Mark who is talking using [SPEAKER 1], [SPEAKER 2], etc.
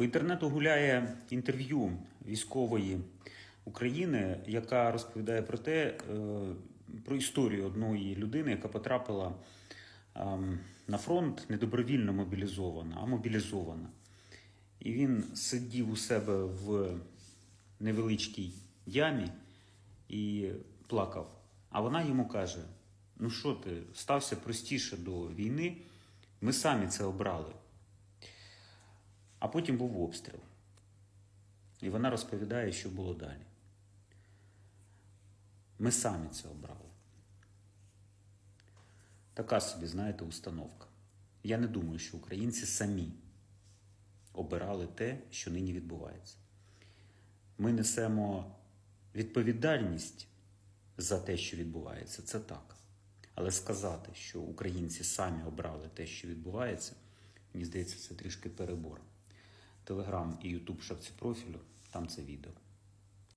[SPEAKER 1] По інтернету гуляє інтерв'ю військової України, яка розповідає про те, е, про історію одної людини, яка потрапила ем, на фронт недобровільно мобілізована, а мобілізована. І він сидів у себе в невеличкій ямі і плакав. А вона йому каже: Ну що ти, стався простіше до війни, ми самі це обрали. А потім був обстріл. І вона розповідає, що було далі. Ми самі це обрали. Така собі, знаєте, установка. Я не думаю, що українці самі обирали те, що нині відбувається. Ми несемо відповідальність за те, що відбувається, це так. Але сказати, що українці самі обрали те, що відбувається, мені здається, це трішки перебор. Телеграм і Ютуб шапці профілю, там це відео.